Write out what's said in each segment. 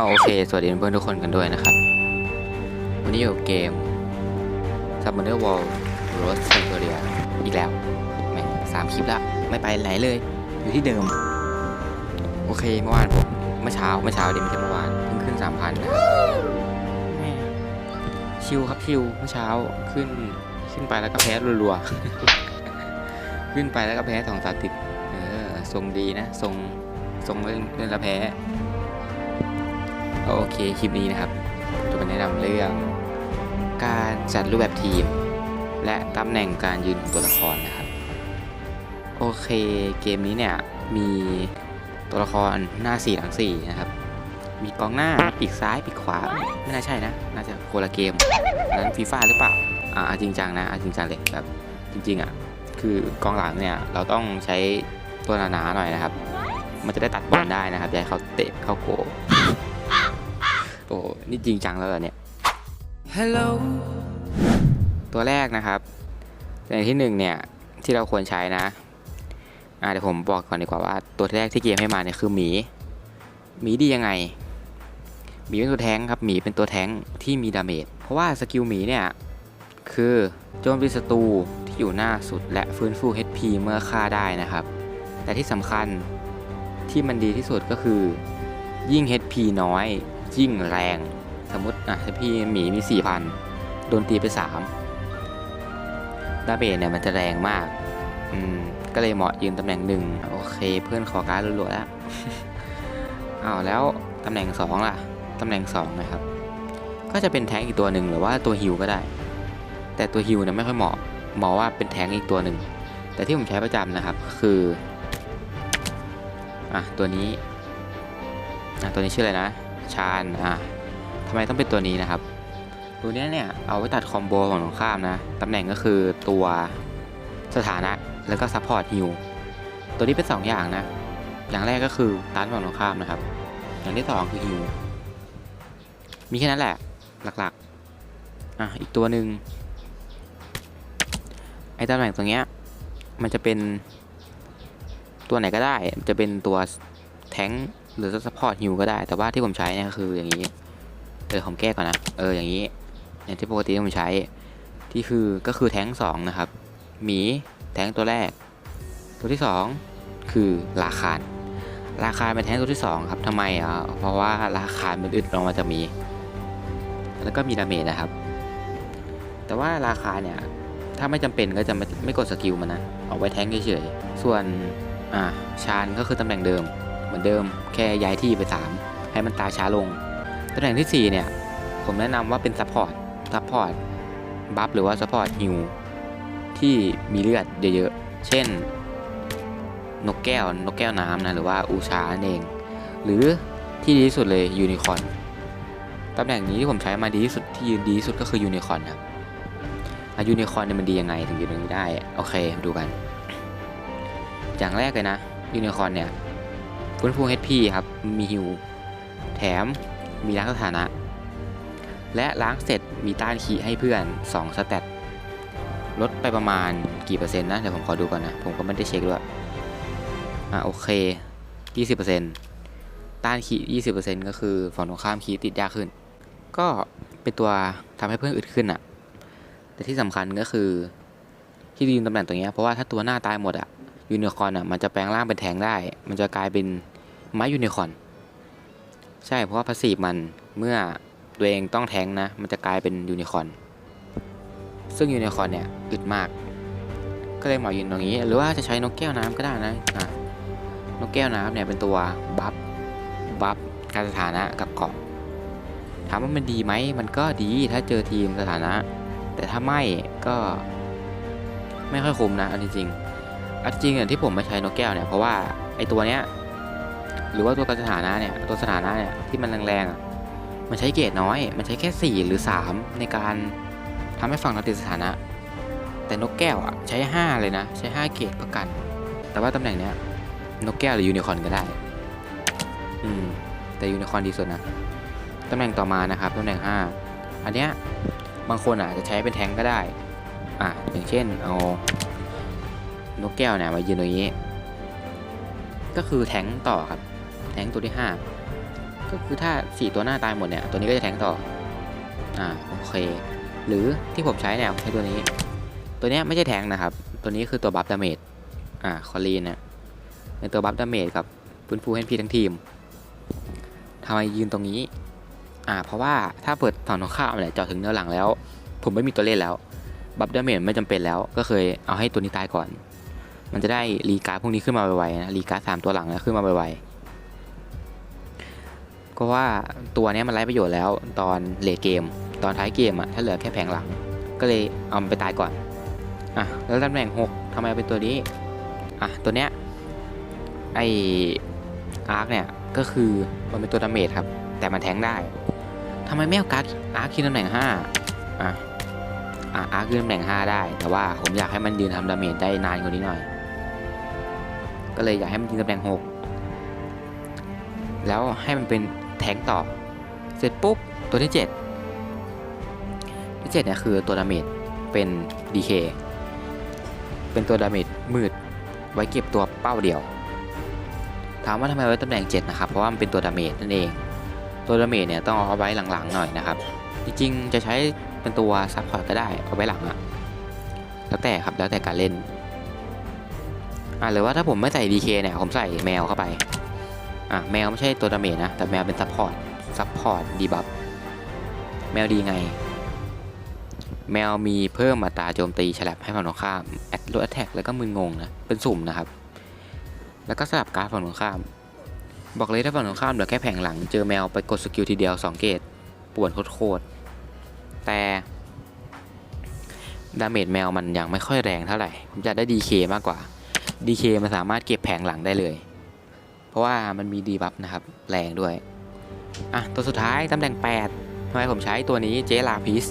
เอาโอเค สวัสดีเพื่อนทุกคนกันด้วยนะครับ วันนี้อยู่กับเกม Summoner Wall Rose s a n t o r i a อีกแล้วแม่สามคลิปล้วไม่ไปไหนเลย อยู่ที่เดิม โอเคเมื่อวานผมเมื่อเช้าเมื่อเช้าดิไม่ใช่เมื่อวานเพิ่งขึ้นสามพันนะครับแม่ชิวครับชิวเมื่อเช้าขึ้นขึ้นไปแล้วก็แพ้รัวๆ ขึ้นไปแล้วก็แพ้สองสาติดเออทรงดีนะทรงทรงเล่นเล่นแล้วแพ้ โอเคคลิปนี้นะครับจะมาแนะนำเรื่อง การจัดรูปแบบทีม และตำแหน่งการยืนของตัวละครนะครับ โอเคเกมนี้เนี่ยมีตัวละครหน้า4หลัง4นะครับ มีกองหน้าปีกซ้ายปีกขวาไม่น่าใช่นะ น่าจะโคละเกมนั้นฟีฟ่าหรือเปล่าอ่าจริงจังนะจริงจังเลยแบบจริงๆอะคือกองหลังเนี่ยเราต้องใช้ตัวหนาๆหน่อยนะครับ มันจะได้ตัดบอลได้นะครับอย่าให้เขาเตะเข้าโก โอ้โหนี่จริงจังแล้วเหรอเนี่ย Hello ตัวแรกนะครับอย่างที่หนึ่งเนี่ย ที่เราควรใช้นะอ่าเดี๋ยวผมบอกก่อนดีกว่าว่า ตัวแรกที่เกมให้มาเนี่ยคือหมี หมีดียังไง หมีเป็นตัวแท้งครับหมีเป็นตัวแท้งที่มีดาเมจ เพราะว่าสกิลหมีเนี่ย คือโจมตีศัตรูที่อยู่หน้าสุดและฟื้นฟู HP เมื่อฆ่าได้นะครับ แต่ที่สำคัญที่มันดีที่สุดก็คือ ยิ่ง HP น้อย ยิ่งแรง สมมติอะ HP หมีมี4,000โดนตีไป3ดาเมจเนี่ยมันจะแรงมาก อืม ก็เลยเหมาะยืนตำแหน่งหนึ่งโอเค เพื่อนขอการดรัวๆแล้วอ้าวแล้วตำแหน่ง2ล่ะ ตำแหน่ง2นะครับ ก็จะเป็นแทงอีกตัวหนึ่งหรือว่าตัวฮิวก็ได้ แต่ตัวฮิวเนี่ยไม่ค่อยเหมาะเหมาะว่าเป็นแทงอีกตัวหนึ่ง แต่ที่ผมใช้ประจำนะครับคือ อะตัวนี้ อะตัวนี้ชื่ออะไรนะ ชาญอะทำไมต้องเป็นตัวนี้นะครับ ตัวเนี้ยเนี่ยเอาไว้ตัดคอมโบของตรงข้ามนะตำแหน่งก็คือตัวสถานะแล้วก็ซัพพอร์ตฮิลตัวนี้เป็น 2 อย่างนะ อย่างแรกก็คือตันฝั่งตรงข้ามนะครับ อย่างที่ 2 คือฮิลมีแค่นั้นแหละหลักๆอะอีกตัวหนึ่งไอ้ตำแหน่งตรงเนี้ยมันจะเป็นตัวไหนก็ได้มันจะเป็นตัวแทง หรือซัพพอร์ตฮิลก็ได้ แต่ว่าที่ผมใช้เนี่ยคืออย่างนี้ เออผมแก้ก่อนนะ เอออย่างนี้อย่างที่ปกติผมใช้ ที่คือก็คือแท้งสองนะครับ หมีแท้งตัวแรก ตัวที่สองคือราคาราคาเป็นแท้งตัวที่สองครับทำไมอะเพราะว่าราคาญมันอึดลงมาจะมี แล้วก็มีดาเมจนะครับ แต่ว่าราคาเนี่ยถ้าไม่จำเป็นก็จะไม่ไม่กดสกิลมันนะ เอาไว้แท้งเฉยๆ ส่วนอ่าชานก็คือตำแหน่งเดิม เหมือนเดิมแค่ย้ายที่ไป 3 ให้มันตายช้าลงตำแหน่งที่ 4 เนี่ย ผมแนะนำว่าเป็นซัพพอร์ตซัพพอร์ตบัฟหรือว่าซัพพอร์ตฮิวที่มีเลือดเยอะๆ เช่น นกแก้วนกแก้วน้ำนะหรือว่าอูชานเอง หรือที่ดีที่สุดเลยยูนิคอร์นตำแหน่งนี้ที่ผมใช้มาดีที่สุดที่ยืนดีที่สุดก็คือยูนิคอร์นครับอะยูนิคอร์นเนี่ยมันดียังไงถึงยืนตรงนี้ได้ โอเคดูกัน อย่างแรกเลยนะยูนิคอร์นเนี่ย ฟื้นฟู HP ครับ มีฮิวแถมมีล้างสถานะ และล้างเสร็จมีต้านขีให้เพื่อน 2 สเตตลดไปประมาณกี่เปอร์เซ็นต์นะ เดี๋ยวผมขอดูก่อนนะ ผมก็ไม่ได้เช็คด้วย อะโอเค 20%ต้านขี20%ก็คือฝั่งตรงข้ามขีติดยากขึ้น ก็เป็นตัวทำให้เพื่อนอึดขึ้นอะแต่ที่สำคัญก็คือที่ยืนตำแหน่งตรงเนี้ยเพราะว่าถ้าตัวหน้าตายหมดอะยูนิคอร์นอะมันจะแปลงร่างเป็นแทงได้ มันจะกลายเป็น ไม้ยูนิคอร์นใช่เพราะว่าพาสซีฟมันเมื่อตัวเองต้องแทงนะ มันจะกลายเป็นยูนิคอร์นซึ่งยูนิคอร์นเนี่ยอึดมาก ก็เลยเหมาะยืนตรงนี้ หรือว่าจะใช้นกแก้วน้ำก็ได้นะอะนกแก้วน้ำเนี่ยเป็นตัวบัฟบัฟการสถานะกับเกาะถามว่ามันดีไหมมันก็ดีถ้าเจอทีมสถานะ แต่ถ้าไม่ก็ไม่ค่อยคุ้มนะเอาจริงๆเอาจริงๆอะที่ผมมาใช้นกแก้วเนี่ยเพราะว่าไอตัวเนี้ย หรือว่าตัวการสถานะเนี่ยตัวสถานะเนี่ยที่มันแรงๆมันใช้เกรดน้อย มันใช้แค่ 4 หรือ 3 ในการทำให้ฝั่งเราติดสถานะ แต่นกแก้วอะใช้ 5 เลยนะ ใช้ 5 เกรดประกัน แต่ว่าตำแหน่งเนี้ยนกแก้วหรือยูนิคอร์นก็ได้ อืม แต่ยูนิคอร์นดีสุดนะตำแหน่งต่อมานะครับตำแหน่ง 5 อันเนี้ยบางคนอะจะใช้เป็นแทงก็ได้ อะอย่างเช่นเอานกแก้วเนี่ยมายืนตรงนี้ ก็คือแทงต่อครับ งก์ตัวที่ 5 ก็คือถ้าสี่ตัวหน้าตายหมดเนี่ยตัวนี้ก็จะแทงต่ออ่าโอเค หรือที่ผมใช้เนี่ยใช้ตัวนี้ ตัวเนี้ยไม่ใช่แทงนะครับ ตัวนี้คือตัวบัฟดาเมจอ่าคอลีนเนี่ยเป็นตัวบัฟดาเมจกับฟื้นฟูให้พี่ทั้งทีมทำไมยืนตรงนี้อ่าเพราะว่าถ้าเปิดฝั่งตรงข้ามเนี่ยเจาะถึงแนวหลังแล้ว ผมไม่มีตัวเล่นแล้วบัฟดาเมจไม่จำเป็นแล้ว ก็เคยเอาให้ตัวนี้ตายก่อน มันจะได้รีการ์ดพวกนี้ขึ้นมาไวๆนะรีการ์ดสามตัวหลังนะขึ้นมาไวๆ ก็ว่าตัวนี้มันไร้ประโยชน์แล้วตอนเลเกม ตอนท้ายเกมอะถ้าเหลือแค่แผงหลัง ก็เลยเอามันไปตายก่อนอะแล้วตำแหน่งหกทำไมเอาเป็นตัวนี้อะตัวเนี้ยไออาร์คเนี่ยก็คือมันเป็นตัวดาเมจครับ แต่มันแทงได้ทำไมไม่เอาการ์ดอาร์คขึ้นตำแหน่งห้าอะอะอาร์คยืนตำแหน่ง 5 ได้ แต่ว่าผมอยากให้มันยืนทำดาเมจได้นานกว่านี้หน่อย ก็เลยอยากให้มันยืนตำแหน่ง 6 แล้วให้มันเป็น แทงต่อ เสร็จปุ๊บ ตัวที่ 7 ที่7เนี่ยคือตัวดาเมจเป็น DK เป็นตัวดาเมจมืด ไว้เก็บตัวเป้าเดียว ถามว่าทำไมไว้ตำแหน่ง 7 นะครับ เพราะว่ามันเป็นตัวดาเมจนั่นเอง ตัวดาเมจเนี่ยต้องเอาไว้หลังๆหน่อยนะครับ จริงๆจะใช้เป็นตัวซัพพอร์ตก็ได้เอาไว้หลังอะแล้วแต่ครับแล้วแต่การเล่นอะหรือว่าถ้าผมไม่ใส่ DK เนี่ยผมใส่แมวเข้าไป อะแมวไม่ใช่ตัวดาเมจนะ แต่แมวเป็นซัพพอร์ตซัพพอร์ตดีบัฟแมวดีไง แมวมีเพิ่มอัตราโจมตีฉลับให้ฝั่งตรงข้ามแอดโรแอตแทกแล้วก็มึนงงนะ เป็นสุ่มนะครับ แล้วก็สลับการ์ดฝั่งตรงข้าม บอกเลยถ้าฝั่งตรงข้ามเหลือแค่แผงหลัง เจอแมวไปกดสกิลทีเดียว 2 เกตป่วนโคตรแต่ดาเมจแมวมันยังไม่ค่อยแรงเท่าไหร่ผมจะได้ DK มากกว่า DK มันสามารถเก็บแผงหลังได้เลย เพราะว่ามันมีดีบัฟนะครับ แรงด้วย อะ ตัวสุดท้ายตำแหน่ง8ทำไมผมใช้ตัวนี้เจลาพิส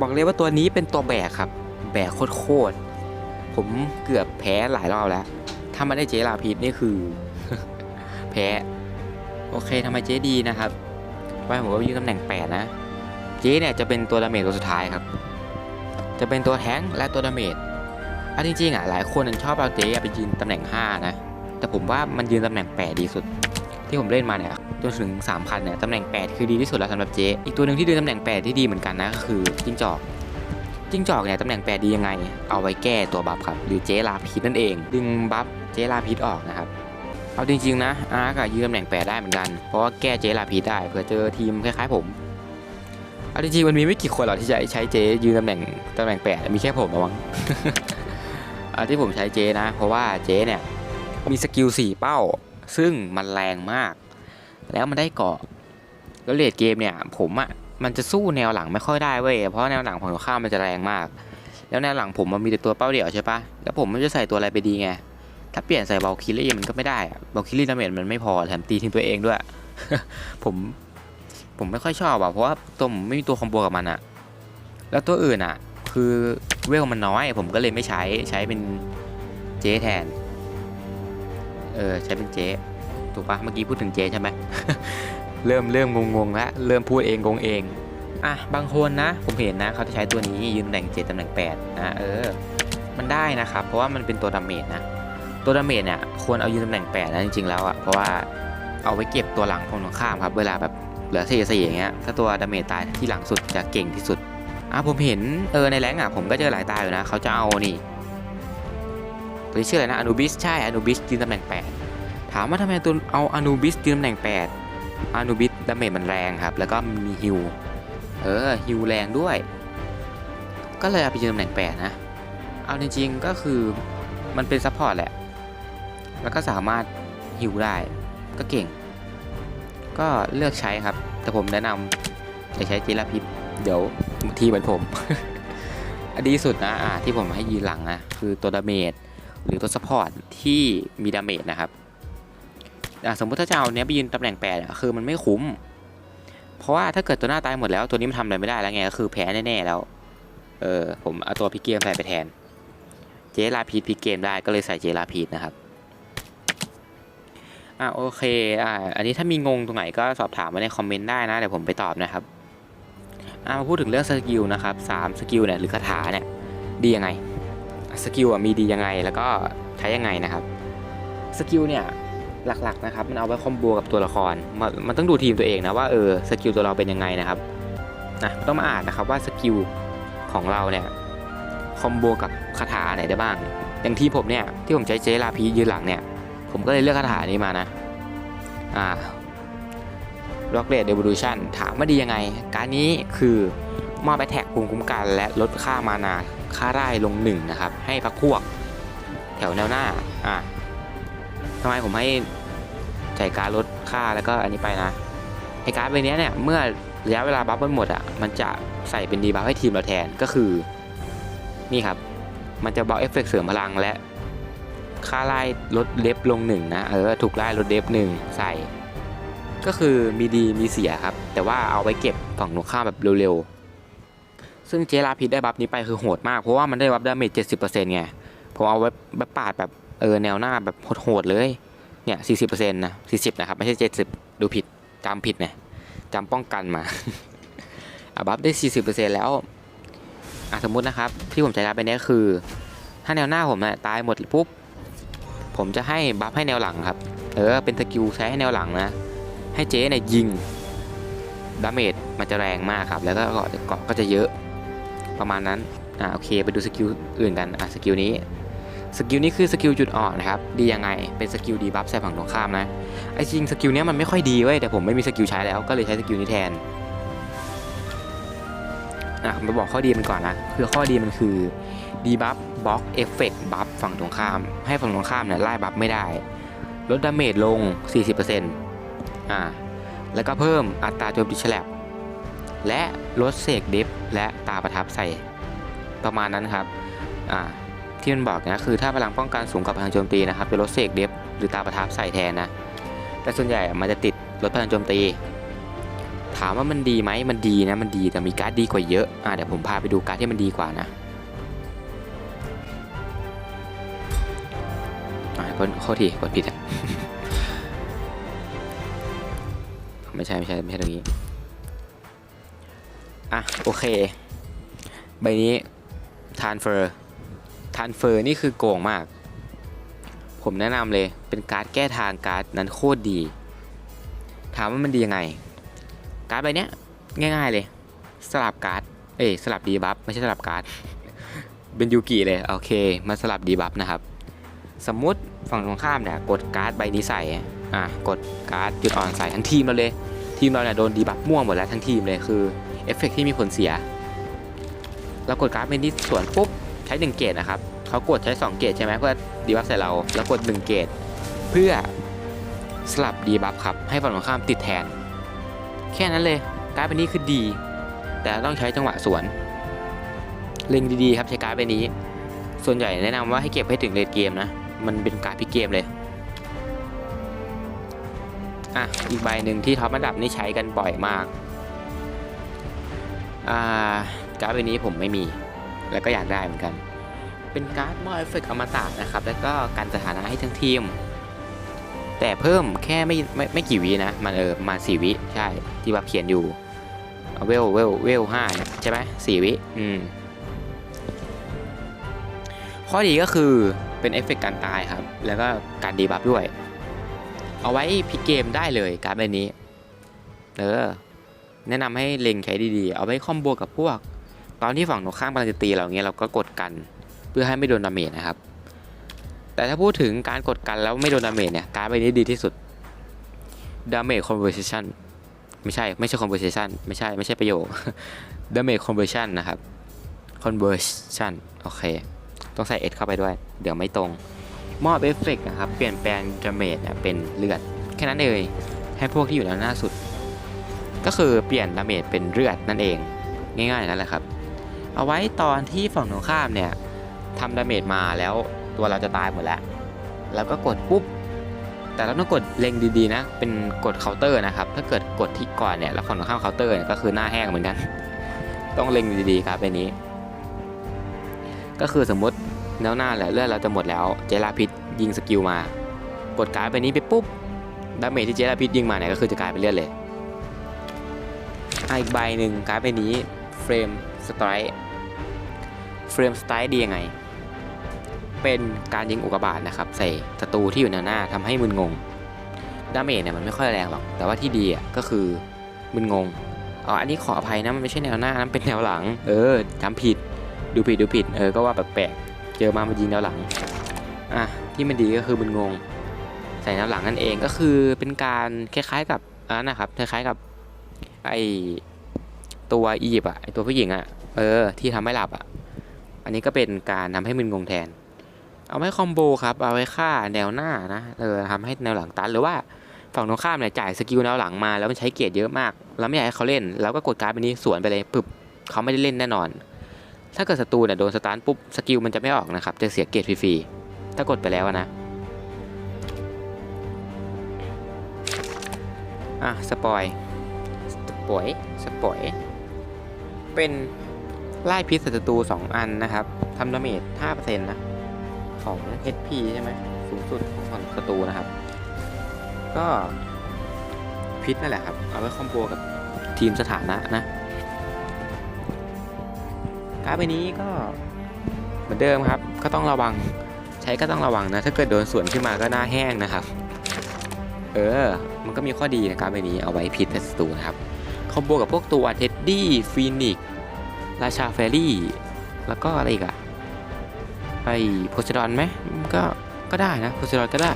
บอกเลยว่าตัวนี้เป็นตัวแบกครับ แบกโคตรๆผมเกือบแพ้หลายรอบแล้ว ถ้าไมาได้เจลาพิสนี่คือ แพ้ โอเคทำไมเจดีนะครับว่าผมว่ายืนตำแหน่ง 8 นะ เจเนี่ยจะเป็นตัวดาเมจตัวสุดท้ายครับ จะเป็นตัวแท้งและตัวดาเมจอันจริงๆอะหลายคนชอบเอาเจไปยืนตำแหน่ง 5 นะ แต่ผมว่ามันยืนตำแหน่ง8ดีสุด ที่ผมเล่นมาเนี่ยจนถึง3,000เนี่ยตำแหน่ง 8 คือดีที่สุดแล้วสำหรับเจ๊อีกตัวหนึ่งที่ยืนตำแหน่ง 8 ที่ดีเหมือนกันนะก็คือจิ้งจอกจิ้งจอกเนี่ยตำแหน่ง 8 ดียังไง เอาไว้แก้ตัวบัฟครับ หรือเจ๊ลาพิษนั่นเอง ดึงบัฟเจ๊ลาพิษออกนะครับเอาจริงๆนะอาร์กยืนตำแหน่ง 8 ได้เหมือนกัน เพราะว่าแก้เจ๊ลาพิษได้เผื่อเจอทีมคล้ายๆผมเอาจริงๆมันมีไม่กี่คนหรอกที่จะใช้เจ๊ยืนตำแหน่งตำแหน่ง 8 มีแค่ผมระวังอาที่ผมใช้เจ๊นะ เพราะว่าเจ๊เนี่ย มีสกิล4เป้า ซึ่งมันแรงมาก แล้วมันได้เกาะแล้วเลดเกมเนี่ย ผมอะ่ะมันจะสู้แนวหลังไม่ค่อยได้เว้ยเพราะแนวหลังของข้ามมันจะแรงมาก แล้วแนวหลังผมมันมีแต่ตัวเป้าเดี่ยวใช่ปะแล้วผมมันจะใส่ตัวอะไรไปดีไงถ้าเปลี่ยนใส่เบลคิลลี่มันก็ไม่ได้อะเบลคิลลี่ดาเมจมันไม่พอแถมตีทิ้งตัวเองด้วย ผมผมไม่ค่อยชอบอะเพราะว่าตัวผมไม่มีตัวคอมโบกับมันอะ แล้วตัวอื่นอะ คือเวลมันน้อย ผมก็เลยไม่ใช้ใช้เป็นเจแทน เออใช้เป็นเจถูกปะเมื่อกี้พูดถึงเจใช่ไหมเริ่มเริ่มงงๆแล้วเริ่มพูดเองงงเองอะบางคนนะ ผมเห็นนะเขาจะใช้ตัวนี้ยืนตำแหน่งเจ็ดตำแหน่งแปดนะเออ มันได้นะครับ เพราะว่ามันเป็นตัวดาเมจนะตัวดาเมจเนี่ยควรเอายืนตำแหน่ง8นะจริงๆแล้วอะเพราะว่าเอาไว้เก็บตัวหลังของตรงข้ามครับ เวลาแบบเหลือ4 4อย่างเงี้ยถ้าตัวดาเมจตายที่หลังสุดจะเก่งที่สุดอะผมเห็นเออในแรงอะผมก็เจอหลายตายอยู่นะเขาจะเอานี่ ตัวนี้ชื่ออะไรนะอนูบิสใช่อนูบิสยืนตำแหน่ง 8 ถามว่าทำไมตัวเอาอนูบิสยืนตำแหน่ง 8อนูบิสดาเมจมันแรงครับ แล้วก็มีฮิวเออฮิวแรงด้วย ก็เลยเอาไปยืนตำแหน่ง 8 นะ เอาจริงๆก็คือมันเป็นซัพพอร์ตแหละ แล้วก็สามารถฮิวได้ก็เก่ง ก็เลือกใช้ครับ แต่ผมแนะนำจะใช้เจลาพิษเดี๋ยวทีเหมือนผมอันดีสุดนะอะที่ผมให้ยืนหลังนะคือตัวดาเมจ หรือตัวซัพพอร์ตที่มีดาเมจนะครับสมมติถ้าจะเอาเนี้ยไปยืนตำแหน่งแปดอะคือมันไม่คุ้ม เพราะว่าถ้าเกิดตัวหน้าตายหมดแล้วตัวนี้มันทำอะไรไม่ได้แล้วไงก็คือแพ้แน่ๆแล้ว เออผมเอาตัวพิกเกมใส่ไปแทน เจลาพีทพิกเกมได้ก็เลยใส่เจลาพีทนะครับอะโอเคอ่าอันนี้ถ้ามีงงตรงไหนก็สอบถามมาในคอมเมนต์ได้นะเดี๋ยวผมไปตอบนะครับอ่ามาพูดถึงเรื่องสกิลนะครับสามสกิลเนี่ยหรือคาถาเนี่ยดียังไง สกิลอะมีดียังไงแล้วก็ใช้ยังไงนะครับสกิลเนี่ยหลักๆนะครับมันเอาไว้คอมโบกับตัวละครมันมันต้องดูทีมตัวเองนะว่าเออสกิลตัวเราเป็นยังไงนะครับนะต้องมาอ่านนะครับว่าสกิลของเราเนี่ยคอมโบกับคาถาไหนได้บ้าง อย่างที่ผมเนี่ยที่ผมใช้เจลาพียืนหลังเนี่ยผมก็เลยเลือกคาถานี้มานะอ่าล็อกเ d ดเด v o ลูชันถามว่าดียังไง การนี้คือมอบไปแท็กภูมิคุ้มกันและลดค่ามานา ค่าได้ลงหนึ่งนะครับ ให้พักพวก แถวแนวหน้า อะทำไมผมให้ใส่การลดค่าแล้วก็อันนี้ไปนะไอการ์ดใบเนี้ยเนี่ยเมื่อระยะเวลาบัฟมันหมดอะมันจะใส่เป็นดีบัฟให้ทีมเราแทนก็คือ นี่ครับ มันจะบล็อกเอฟเฟกต์เสริมพลังและ ค่าไล่ลดเดฟลงหนึ่งนะเออถูกไล่ลดเดฟหนึ่งใส่ ก็คือมีดีมีเสียครับ แต่ว่าเอาไว้เก็บฝั่งตรงข้ามแบบเร็วๆ ซึ่งเจลาพิษได้บัฟนี้ไปคือโหดมาก เพราะว่ามันได้บัฟดาเมจเจ็ดสิบเปอร์เซ็นต์ไง ผมเอาไว้แบบปาดแบบเออแนวหน้าแบบโหดๆเลย เนี่ยสี่สิบเปอร์เซ็นต์นะสี่สิบนะครับ ไม่ใช่เจ็ดสิบดูผิดจำผิดเนี่ยจำป้องกันมาอะบัฟได้สี่สิบเปอร์เซ็นต์แล้วอะสมมุตินะครับ ที่ผมใช้การ์ดไปเนี้ยคือ ถ้าแนวหน้าผมเนี่ยตายหมดปุ๊บผมจะให้บัฟให้แนวหลังครับ เออเป็นสกิลใช้ให้แนวหลังนะ ให้เจ๊เนี่ยยิงดาเมจมันจะแรงมากครับ แล้วก็กาะเกาะก็จะเยอะ ประมาณนั้นอ่าโอเคไปดูสกิลอื่นกันอะสกิลนี้สกิลนี้คือสกิลจุดอ่อนนะครับดียังไงเป็นสกิลดีบัฟใส่ฝั่งตรงข้ามนะไอ้จริงสกิลนี้มันไม่ค่อยดีเว้ยแต่ผมไม่มีสกิลใช้แล้วก็เลยใช้สกิลนี้แทนอะมาบอกข้อดีมันก่อนนะคือข้อดีมันคือดีบัฟบล็อกเอฟเฟกต์บัฟฝั่งตรงข้าม ให้ฝั่งตรงข้ามเนี่ยไล่บัฟไม่ได้ลดดาเมจลง 40%อ่าแล้วก็เพิ่มอัตราโจมตีฉลับ และลดเสกเดฟและตาประทับใส่ประมาณนั้นครับที่มันบอกนะคือถ้าพลังป้องกันสูงกว่าพลังโจมตีนะครับจะลดเสกเดฟหรือตาประทับใส่แทนนะแต่ส่วนใหญ่มันจะติดลดพลังโจมตี ถามว่ามันดีไหมมันดีนะมันดีแต่มีการ์ดดีกว่าเยอะอ่าเดี๋ยวผมพาไปดูการ์ดที่มันดีกว่านะอ่ากดโทษทีกดผิดอะไม่ใช่ไม่ใช่ไม่ใช่ตรงนี้ อะ โอเค ใบนี้ทานเฟอร์ทานเฟอร์นี่คือโกงมาก ผมแนะนำเลยเป็นการ์ดแก้ทางการ์ดนั้นโคตรดี ถามว่ามันดียังไง การ์ดใบเนี้ยง่ายๆเลย สลับการ์ด เอ้ยสลับดีบัฟไม่ใช่สลับการ์ด เป็นยูกิเลย โอเค มาสลับดีบัฟนะครับ สมมุติฝั่งตรงข้ามเนี่ยกดการ์ดใบนี้ใส่ อะ กดการ์ดจุดอ่อนใส่ทั้งทีมเราเลย ทีมเราเนี่ยโดนดีบัฟม่วงหมดแล้วทั้งทีมเลยคือ เอฟเฟกต์ที่มีผลเสีย เรากดการ์ดใบนี้สวนปุ๊บใช้1เกตนะครับเขากดใช้ 2 เกตใช่ไหมเพื่อดีบัฟใส่เรา แล้วกด 1 เกตเพื่อสลับดีบัฟครับ ให้ฝั่งตรงข้ามติดแทน แค่นั้นเลยการ์ดใบนี้คือดี แต่ต้องใช้จังหวะสวนเล็งดีๆครับใช้การ์ดใบนี้ ส่วนใหญ่แนะนำว่าให้เก็บให้ถึงเลดเกมนะมันเป็นการ์ดพิเกมเลยอะอีกใบหนึ่งที่ท็อประดับนี่ใช้กันบ่อยมาก การ์ดใบนี้ผมไม่มี แล้วก็อยากได้เหมือนกัน เป็นการ์ดมอเอฟเฟกต์อมตะนะครับ แล้วก็กันสถานะให้ทั้งทีม แต่เพิ่มแค่ไม่ไม่ไม่กี่วินะมันเออมาสี่วิใช่ที่ว่าเขียนอยู่เอาเวลเวลเวลห้านะใช่ไหมสี่วิอืมข้อดีก็คือเป็นเอฟเฟกต์การตายครับ แล้วก็การดีบัฟด้วย เอาไว้พิกเกมได้เลยการ์ดใบนี้ เออ แนะนำให้เล็งใช้ดีๆ เอาไว้คอมโบกับพวก ตอนที่ฝั่งตรงข้ามกำลังจะตีเราเงี้ยเราก็กดกันเพื่อให้ไม่โดนดาเมจนะครับ แต่ถ้าพูดถึงการกดกันแล้วไม่โดนดาเมจเนี่ยการ์ดใบนี้ดีที่สุด damage conversion ไม่ใช่ไม่ใช่ conversation ไม่ใช่ไม่ใช่ประโยค damage conversion นะครับ conversion โอเค ต้องใส่ S เข้าไปด้วย เดี๋ยวไม่ตรงมอบเอฟเฟกนะครับ เปลี่ยนแปลงดาเมจเนี่ยเป็นเลือด แค่นั้นเองให้พวกที่อยู่ด้านหน้าสุด ก็คือเปลี่ยนดาเมจเป็นเลือดนั่นเอง ง่ายๆนั่นแหละครับ เอาไว้ตอนที่ฝั่งตรงข้ามเนี่ยทำดาเมจมาแล้วตัวเราจะตายหมดแล้วแล้วก็กดปุ๊บแต่เราต้องกดเล็งดีๆนะ เป็นกดเคาน์เตอร์นะครับ ถ้าเกิดกดที่ก่อนเนี่ยแล้วฝั่งตรงข้ามเคาน์เตอร์เนี่ยก็คือหน้าแห้งเหมือนกัน ต้องเล็งดีๆครับใบนี้ ก็คือสมมติแนวหน้าแหละเลือดเราจะหมดแล้วเจลาพิษยิงสกิลมา กดการ์ดใบนี้ไปปุ๊บดาเมจที่เจลาพิษยิงมาเนี่ยก็คือจะกลายเป็นเลือดเลย อีกใบหนึ่งการ์ดใบนี้เฟรมสไตร์เฟรมสไตร์ดียังไง เป็นการยิงอุกกาบาตนะครับ ใส่ศัตรูที่อยู่แนวหน้าทำให้มึนงงดาเมจเนี่ยมันไม่ค่อยแรงหรอก แต่ว่าที่ดีอะก็คือมึนงงอ๋ออันนี้ขออภัยนะมันไม่ใช่แนวหน้านะมันเป็นแนวหลัง เออจำผิดดูผิดดูผิดเออก็ว่าแปลกๆเจอมามันยิงแนวหลังอะที่มันดีก็คือมึนงง ใส่แนวหลังนั่นเองก็คือเป็นการคล้ายๆกับอันนั้นนะครับคล้ายๆกับ ไอตัวอียิปต์อะไอตัวผู้หญิงอะเออที่ทำให้หลับอะ อันนี้ก็เป็นการทำให้มึนงงแทน เอาไว้คอมโบครับ เอาไว้ฆ่าแนวหน้านะเออทำให้แนวหลังตันหรือว่าฝั่งตรงข้ามเนี่ยจ่ายสกิลแนวหลังมาแล้วมันใช้เกียรติเยอะมากเราไม่อยากให้เขาเล่นเราก็กดการ์ดไปนี้สวนไปเลยปึ๊บเขาไม่ได้เล่นแน่นอน ถ้าเกิดศัตรูเนี่ยโดนสตาร์ทปุ๊บสกิลมันจะไม่ออกนะครับ จะเสียเกียรติฟรีๆถ้ากดไปแล้วนะอะสปอย ปอยสปอยเป็นไล่พิษศัตรู2อันนะครับทำดาเมจ5%นะของ HP ใช่ไหมสูงสุดของศัตรูนะครับ ก็พิษนั่นแหละครับ เอาไว้คอมโบกับทีมสถานะนะการ์ดใบนี้ก็เหมือนเดิมครับ ก็ต้องระวังใช้ก็ต้องระวังนะ ถ้าเกิดโดนสวนขึ้นมาก็หน้าแห้งนะครับ เออ มันก็มีข้อดีนะการ์ดใบนี้เอาไว้พิษศัตรูนะครับ คอมโบกับพวกตัวเท็ดดี้ฟีนิกราชาเฟรี่ แล้วก็อะไรอีกอะไอโพสดอนไหมก็ก็ได้นะโพสดอนก็ได้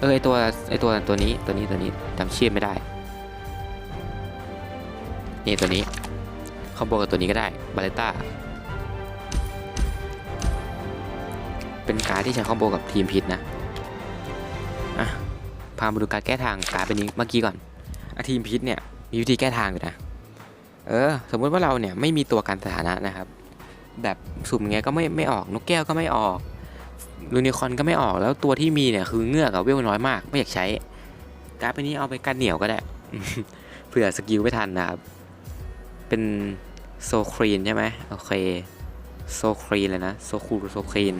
เออไอตัวไอตัวตัวนี้ตัวนี้ตัวนี้จำชื่อไม่ได้ นี่ตัวนี้คอมโบกับตัวนี้ก็ได้บาเลต้าเป็นการที่ใช้คอมโบกับทีมพิษนะอะพามาดูการแก้ทางการเป็นนี้เมื่อกี้ก่อนอทีมพิษเนี่ย มีวิธีแก้ทางอยู่นะ เออ สมมุติว่าเราเนี่ยไม่มีตัวกันสถานะนะครับ แบบสุ่มไงก็ไม่ไม่ออกนกแก้วก็ไม่ออกลูนิคอนก็ไม่ออกแล้วตัวที่มีเนี่ยคือเงือกกับเวลน้อยมาก ไม่อยากใช้การ์ดไปนี้เอาไปกันเหนียวก็ได้เผื่อสกิลไม่ทันนะครับ เป็นโซครีนใช่ไหมโอเคโซครีนเลยนะโซคูโซครีน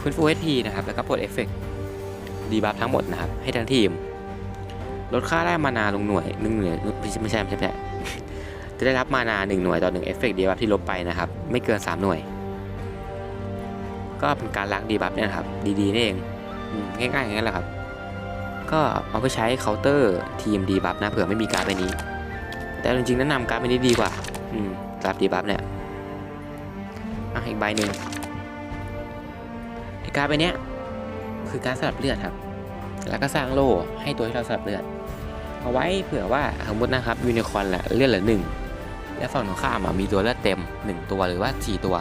ฟื้นฟูเอทีนะครับ แล้วก็ปลดเอฟเฟกต์ดีบัฟทั้งหมดนะครับ ให้ทั้งทีม ลดค่าได้มานาลงหน่วยหนึ่งหน่วยไม่ใช่ไม่ใช่ไม่ใช่ไม่ใช่จะได้รับมานาหนึ่งหน่วยต่อหนึ่งเอฟเฟกต์ดีบัฟที่ลบไปนะครับ ไม่เกินสามหน่วย ก็เป็นการล้างดีบัฟเนี่ยครับ ดีๆนี่เองง่ายๆอย่างนั้นแหละครับ ก็เอาไปใช้เคาน์เตอร์ทีมดีบัฟนะเผื่อไม่มีการ์ดใบนี้ แต่จริงๆแนะนำการ์ดใบนี้ดีกว่า อืมสำหรับดีบัฟเนี่ยอะอีกใบหนึ่งไอการ์ดใบเนี้ยคือการสลับเลือดครับ แล้วก็สร้างโล่ให้ตัวที่เราสลับเลือด เอาไว้เผื่อว่าสมมตินะครับยูนิคอร์นแหละเลือดเหลือหนึ่งและฝั่งตรงข้ามมีตัวเลือดเต็มหนึ่งตัวหรือว่าสี่ตัว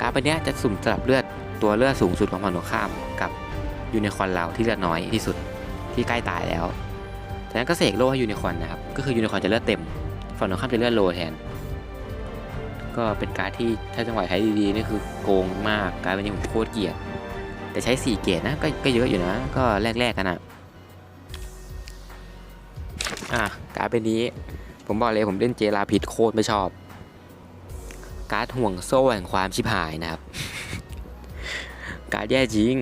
การ์ดใบเนี้ยจะสุ่มสลับเลือดตัวเลือดสูงสุดของฝั่งตรงข้ามกับยูนิคอร์นเราที่เลือดน้อยที่สุดที่ใกล้ตายแล้วจากนั้นก็เสกโล่ให้ยูนิคอร์นนะครับก็คือยูนิคอร์นจะเลือดเต็ม ฝั่งตรงข้ามจะเลือดโลแทนก็เป็นการที่ถ้าจังหวะใช้ดีๆนี่คือโกงมากการเป็นนี้ผมโคตรเกลียด แต่ใช้ 4 เกรดนะก็ก็เยอะอยู่นะ ก็แรก ๆ กันอะอะการ์ดเป็นนี้ ผมบอกเลยผมเล่นเจลาพิษโคตรไม่ชอบ การ์ดห่วงโซ่แห่งความชิบหายนะครับ การ์ดแย่จริง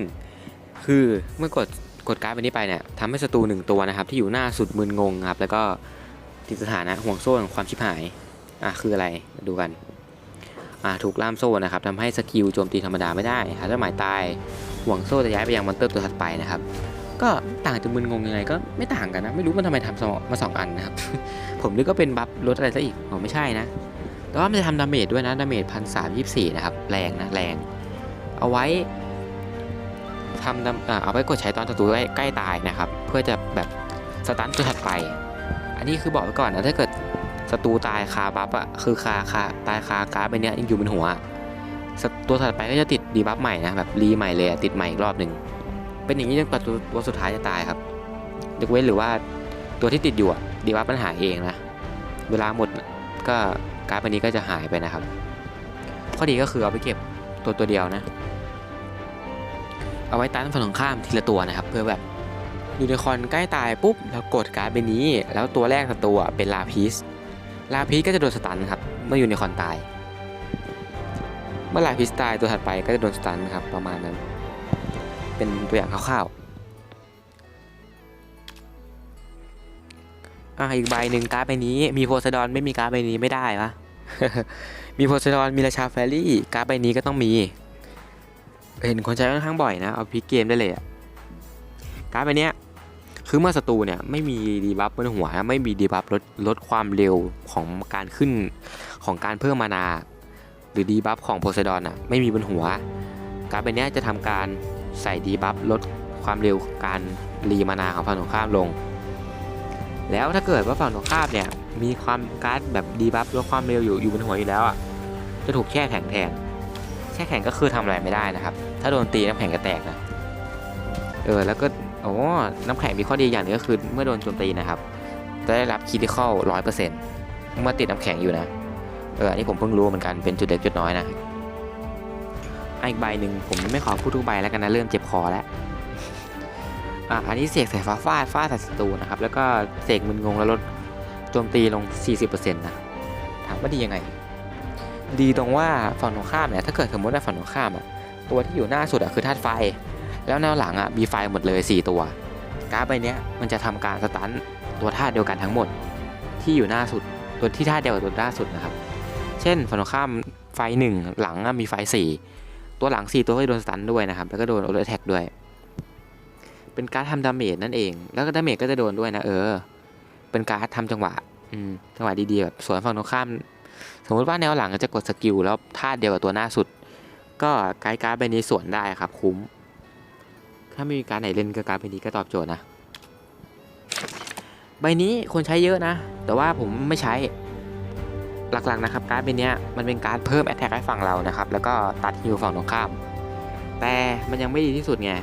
คือเมื่อกดกดการ์ดไปนี้ไปเนี่ยทำให้ศัตรูหนึ่งตัวนะครับ ที่อยู่หน้าสุดมึนงงครับ แล้วก็ติดสถานะห่วงโซ่แห่งความชิบหาย อะคืออะไรดูกัน อะถูกล่ามโซ่นะครับทำให้สกิลโจมตีธรรมดาไม่ได้หาเจ้าหมายตาย ห่วงโซ่จะย้ายไปยังมอนเตอร์ตัวถัดไปนะครับ ก็ต่างจากมึนงงยังไงก็ไม่ต่างกันนะ ไม่รู้มันทำไมทำสองมาสองอันนะครับ ผมนึกก็เป็นบัฟลดอะไรซะอีกอ๋อไม่ใช่นะ แต่ว่ามันจะทำดาเมจด้วยนะดาเมจพันสามยี่สี่นะครับแรงนะแรง เอาไว้ทำดาเอาไว้กดใช้ตอนศัตรูใกล้ใกล้ตายนะครับ เพื่อจะแบบสตันตัวถัดไป อันนี้คือบอกไว้ก่อนนะถ้าเกิดศัตรูตายคาบัฟอะคือคาคาตายคาการ์ดไปเนี้ยยังอยู่บนหัว ตัวถัดไปก็จะติดดีบัฟใหม่นะแบบรีใหม่เลยติดใหม่อีกรอบหนึ่งเป็นอย่างนี้จนกว่าตัวตัวสุดท้ายจะตายครับยกเว้นหรือว่าตัวที่ติดอยู่ดีบัฟมันหายเองนะเวลาหมดก็การ์ดใบนี้ก็จะหายไปนะครับข้อดีก็คือเอาไปเก็บตัวตัวเดียวนะเอาไว้ตันฝั่งตรงข้ามทีละตัวนะครับ เพื่อแบบยูนิคอนใกล้ตายปุ๊บแล้วกดการ์ดใบนี้ แล้วตัวแรกตัวเป็นลาพิสลาพิสก็จะโดนสตันครับเมื่อยูนิคอนตาย เมื่อไลาพิสตายตัวถัดไปก็จะโดนสตันครับประมาณนั้น เป็นตัวอย่างคร่าวๆอะอีกใบหนึ่งการ์ดใบนี้ มีโพไซดอนไม่มีการ์ดใบนี้ไม่ได้ปะมีโพไซดอนมีราชาแฟรี่การ์ดใบนี้ก็ต้องมี เห็นคนใช้ค่อนข้างบ่อยนะเอาพิกเกมได้เลยอะการ์ดใบเนี้ยคือเมื่อศัตรูเนี่ยไม่มีดีบัฟบนหัวนะไม่มีดีบัฟลดลดความเร็วของการขึ้นของการเพิ่มมานา หรือดีบัฟของโพไซดอนอะไม่มีบนหัว การเป็นเนี้ยจะทำการใส่ดีบัฟลดความเร็วการรีมานาของฝั่งตรงข้ามลง แล้วถ้าเกิดว่าฝั่งตรงข้ามเนี่ยมีความการ์ดแบบดีบัฟลดความเร็วอยู่อยู่บนหัวอยู่แล้วอะจะถูกแช่แข็งแทนแช่แข็งก็คือทำอะไรไม่ได้นะครับ ถ้าโดนตีน้ำแข็งจะแตกนะเออแล้วก็โอ้น้ำแข็งมีข้อดีอย่างหนึงก็คือเมื่อโดนโจมตีนะครับ จะได้รับคีติคอลร้อยเปอร์เซ็นต์เมื่อติดน้ำแข็งอยู่นะ อออันนี้ผมเพิ่งรู้เหมือนกันเป็นจุดเล็กจุดน้อยนะอีกใบหนึ่งผมไม่ขอพูดทุกใบแล้วกันนะเริ่มเจ็บคอแล้วอะอันนี้เสกสายฟ้าฟาดฟาดใส่ศัตรูนะครับแล้วก็เสกมึนงงแล้วลดโจมตีลง 40%นะถามว่าดียังไง ดีตรงว่าฝั่งตรงข้ามเนี่ยถ้าเกิดสมมติว่าฝั่งตรงข้ามอะตัวที่อยู่หน้าสุดอะคือธาตุไฟ แล้วแนวหลังอะมีไฟหมดเลย 4 ตัวการ์ดใบนี้มันจะทำการสตันตัวธาตุเดียวกันทั้งหมด ที่อยู่หน้าสุดตัวที่ธาตุเดียวกับตัวหน้าสุดนะครับ เช่นฝั่งตรงข้ามไฟหนึ่งหลังมีไฟสี่ตัวหลังสี่ตัวก็โดนสตันด้วยนะครับ แล้วก็โดนโอเวอร์แท็กด้วย เป็นการดทำดาเมจนั่นเอง แล้วก็ดาเมจก็จะโดนด้วยนะเออ เป็นการดทำจังหวะอืมจังหวะดีๆแบบสวนฝั่งตรงข้าม สมมติว่าแนวหลังจะกดสกิลแล้วธาตุเดียวกับตัวหน้าสุด ก็ไกด์การ์ดใบนี้สวนได้ครับ คุ้ม ถ้าไม่มีการไหนเล่นก็การ์ดใบนี้ก็ตอบโจทย์นะ ใบนี้คนใช้เยอะนะ แต่ว่าผมไม่ใช้ หลักๆนะครับการ์ดใบเนี้ยมันเป็นการดเพิ่มแอตแทกให้ฝั่งเรานะครับแล้วก็ตัดฮิวฝั่งตรงข้าม แต่มันยังไม่ดีที่สุดไง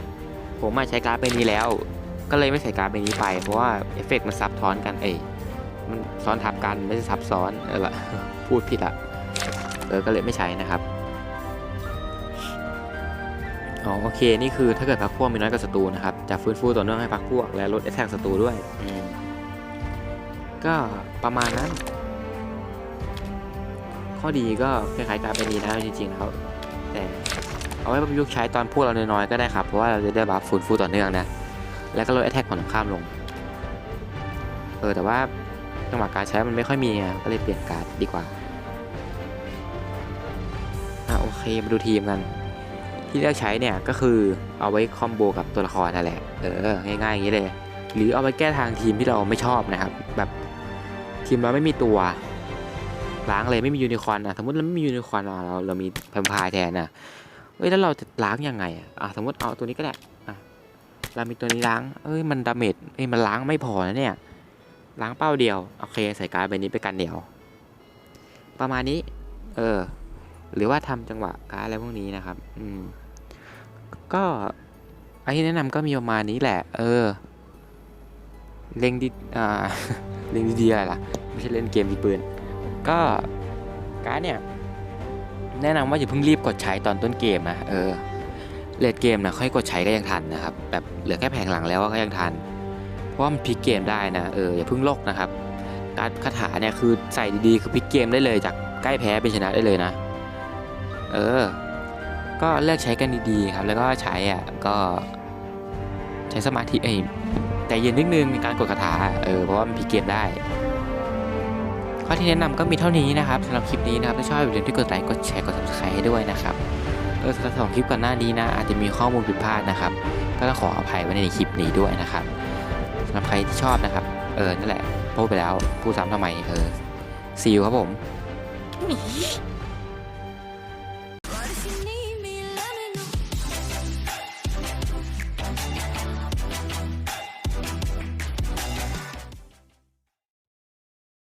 ผมมาใช้การ์ดใบนี้แล้ว ก็เลยไม่ใส่การ์ดใบนี้ไป เพราะว่าเอฟเฟกต์มันซับซ้อนกันเอ้ยมันซ้อนทับกันไม่ใช่ซับซ้อนเออละพูดผิดอะเออก็เลยไม่ใช้นะครับอ๋อโอเคนี่คือถ้าเกิดพักพวกมีน้อยกว่าศัตรูนะครับจะฟื้นฟูต่อเนื่องให้พักพวกและลดแอตแทกศัตรูด้วยอืมก็ประมาณนั้น ข้อดีก็คล้ายๆการเป็นดีนะจริงๆแล้วแต่เอาไว้ประยุกต์ใช้ตอนพวกเราน้อยๆก็ได้ครับ เพราะว่าเราจะได้บัฟฟื้นฟูต่อเนื่องนะ แล้วก็ลดแอตแทกของตรงข้ามลง เออแต่ว่าจังหวะการใช้มันไม่ค่อยมีไงก็เลยเปลี่ยนการ์ดดีกว่าอะโอเคมาดูทีมกัน ที่เลือกใช้เนี่ยก็คือเอาไว้คอมโบกับตัวละครนั่นแหละเออง่ายๆอย่างนี้เลย หรือเอาไปแก้ทางทีมที่เราไม่ชอบนะครับ แบบทีมเราไม่มีตัว ล้างเลยไม่มียูนิคอร์นอะสมมติเราไม่มียูนิคอร์นเราเรามีแพมพายแทนอะเอ้ยแล้วเราจะล้างยังไงอะสมมติเอาตัวนี้ก็ได้อะเรามีตัวนี้ล้างเอ้ยมันดาเมจเอ้ยมันล้างไม่พอนะเนี่ยล้างเป้าเดียวโอเคใส่การ์ดใบนี้ไปกันเดียว ประมาณนี้เออหรือว่าทำจังหวะการ์ดอะไรพวกนี้นะครับ อืมก็ไอ้ที่แนะนำก็มีประมาณนี้แหละ เออเล็งดีอ่าเล็งดีๆอะไรล่ะ ไม่ใช่เล่นเกมดีปืน ก็การ์ดเนี่ยแนะนำว่าอย่าเพิ่งรีบกดใช้ตอนต้นเกมนะเออเลดเกมนะค่อยกดใช้ก็ยังทันนะครับแบบเหลือแค่แผงหลังแล้วก็ยังทันเพราะมันพลิกเกมได้นะเอออย่าเพิ่งโลกนะครับ การคาถาเนี่ยคือใส่ดีๆคือพลิกเกมได้เลยจากใกล้แพ้เป็นชนะได้เลยนะ เออ ก็เลือกใช้กันดีๆครับ แล้วก็ใช้อะก็ใช้สมาธิเอ้ใจเย็นนิดนึงในการกดคาถาเออเพราะว่ามันพลิกเกมได้ ข้อที่แนะนำก็มีเท่านี้นะครับสำหรับคลิปนี้นะครับถ้าชอบอย่าลืมที่กดไลค์กดแชร์กด subscribe ให้ด้วยนะครับเออสำหรับสองคลิปก่อนหน้านี้นะ อาจจะมีข้อมูลผิดพลาดนะครับ ก็ต้องขออภัยไว้ในคลิปนี้ด้วยนะครับสำหรับใครที่ชอบนะครับ เออนั่นแหละพูดไปแล้วพูดซ้ำทำไมเออซีลครับผม